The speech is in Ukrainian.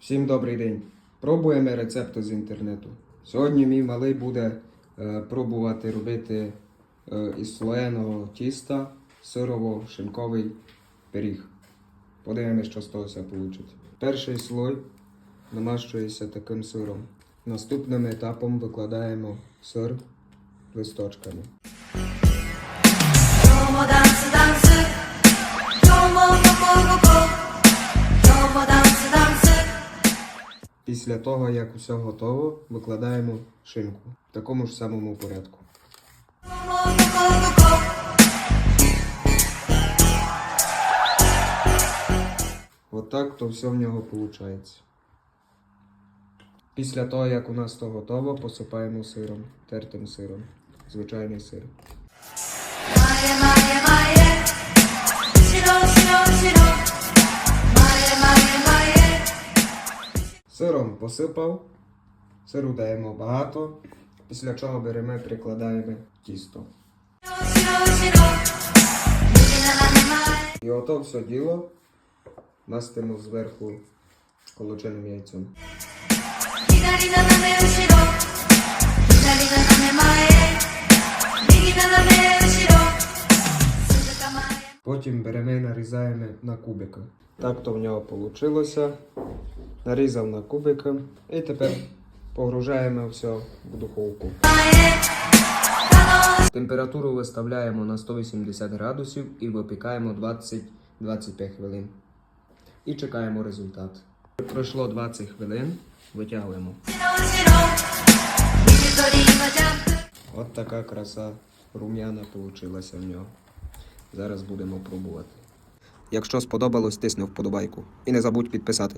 Всім добрий день. Пробуємо рецепти з інтернету. Сьогодні мій малий буде е, пробувати робити е, із слоєного тіста сирово-шинковий пиріг. Подивимось, що з того все вийде. Перший слой намащується таким сиром. Наступним етапом викладаємо сир листочками. Після того, як усе готово, викладаємо шинку в такому ж самому порядку. Отак то все в нього виходить. Після того, як у нас то готово, посипаємо сиром, тертим сиром, звичайний сир. Має, має, має. Сиром посипав, сиру даємо багато, після чого беремо прикладаємо тісто. І ото все діло мастимо зверху колоченим яйцем. Потім беремо і нарізаємо на кубики. Так то в нього вийшло нарізав на кубики і тепер погружаємо все в духовку. Температуру виставляємо на 180 градусів і випікаємо 20-25 хвилин. І чекаємо результат. Пройшло 20 хвилин, витягуємо. От така краса рум'яна вийшла в нього. Зараз будемо пробувати. Якщо сподобалось, тисни вподобайку. І не забудь підписатись.